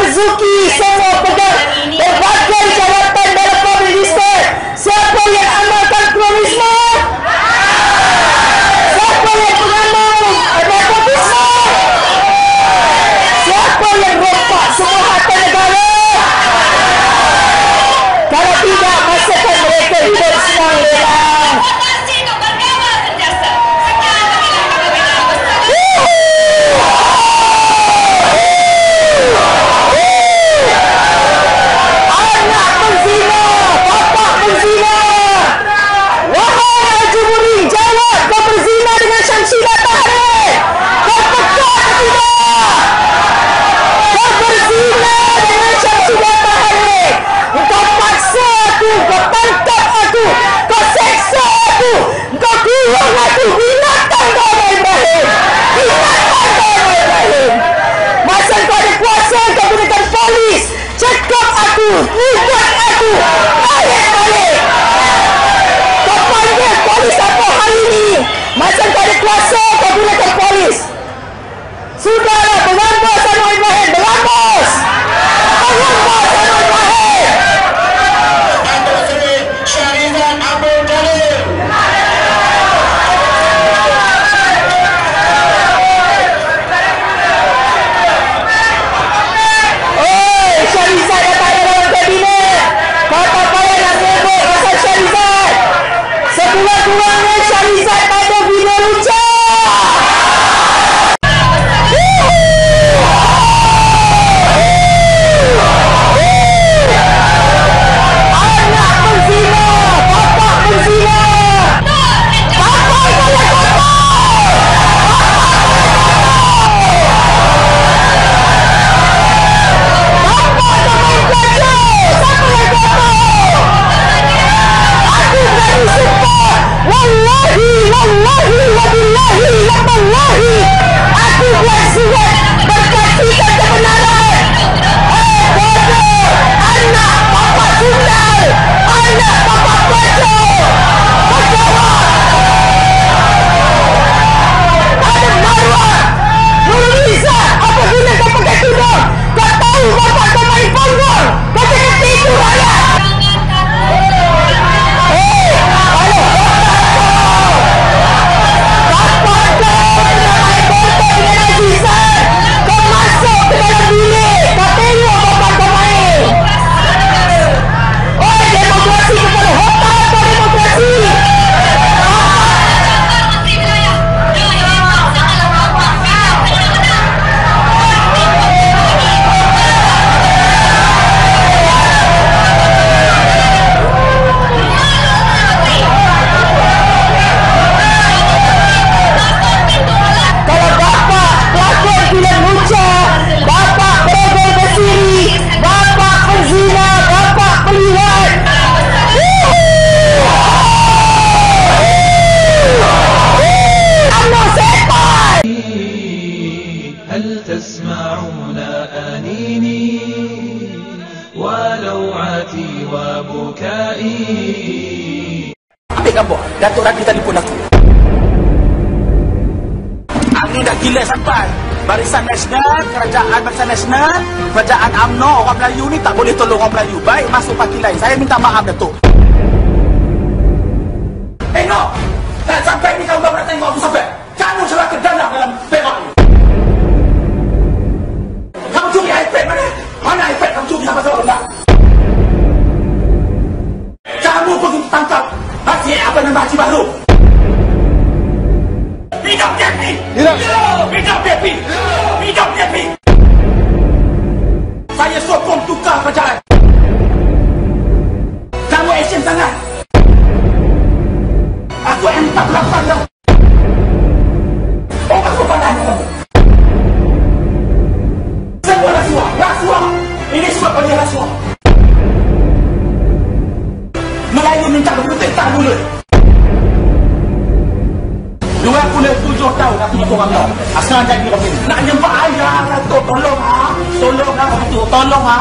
Suzuki sọ́wọ́ gbogbo ìgbà jẹ́ ìṣẹ́. tangkap aku, ikut aku, balik balik. Kau panggil polis apa hari ini? Macam tak ada kuasa kau gunakan polis. Sudahlah He's like, PKI Ambil gambar, Datuk Radhi telefon aku Angin dah gila sampai. Barisan Nasional, Kerajaan Barisan Nasional Kerajaan UMNO, orang Melayu ni tak boleh tolong orang Melayu. Baik masuk parti lain, saya minta maaf Datuk. Tengok, tak sampai ni kamu berapa tengok aku sampai 就干了下来。Orang tau. Sekarang jadi orang ini. Nak jumpa ayah Datuk tolong ha. Tolong ha orang tu. Tolong ha.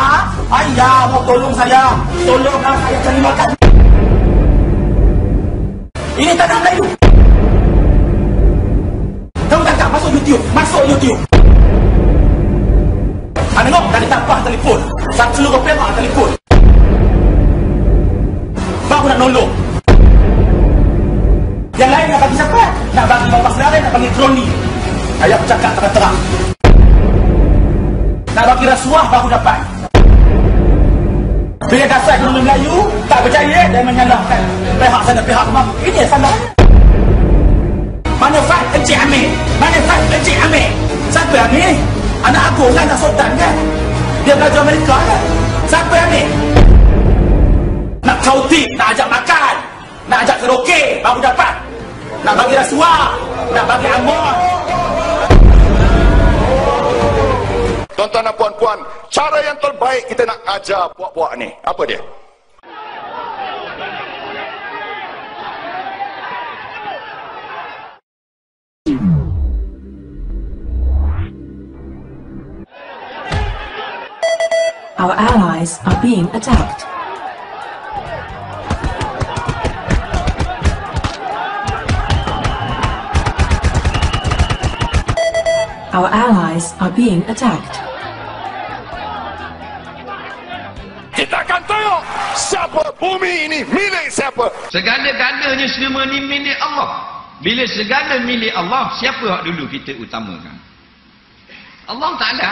Ayah mau tolong saya. Tolong ha saya cari makan. Ini tanah Melayu. Kamu tangkap masuk YouTube. Masuk YouTube. Ha, tengok tadi tampah telefon. Satu seluruh pihak telefon. Baru nak nolong. Yang lain nak bagi siapa? Nak bagi bapak saudara, nak bagi kroni. Ayah bercakap terang-terang. Nak bagi rasuah baru dapat. Bila dasar ekonomi Melayu, tak percaya dan menyalahkan pihak sana pihak kemana. Ini salah. Mana Fat Encik Amir? Mana Fat Encik Amir? Siapa Amir? Anak aku kan anak sultan kan? Dia belajar Amerika kan? Siapa Amir? Nak kautik, nak ajak makan, nak ajak karaoke, baru dapat. Nak bagi rasuah, nak bagi amor. Tuan-tuan dan puan-puan, cara yang terbaik kita nak ajar puak-puak ni, apa dia? Our allies are being attacked. Our allies are being attacked. Siapa bumi ini milik siapa. Segala-galanya semua ni milik Allah. Bila segala milik Allah, siapa yang dulu kita utamakan? Allah Ta'ala.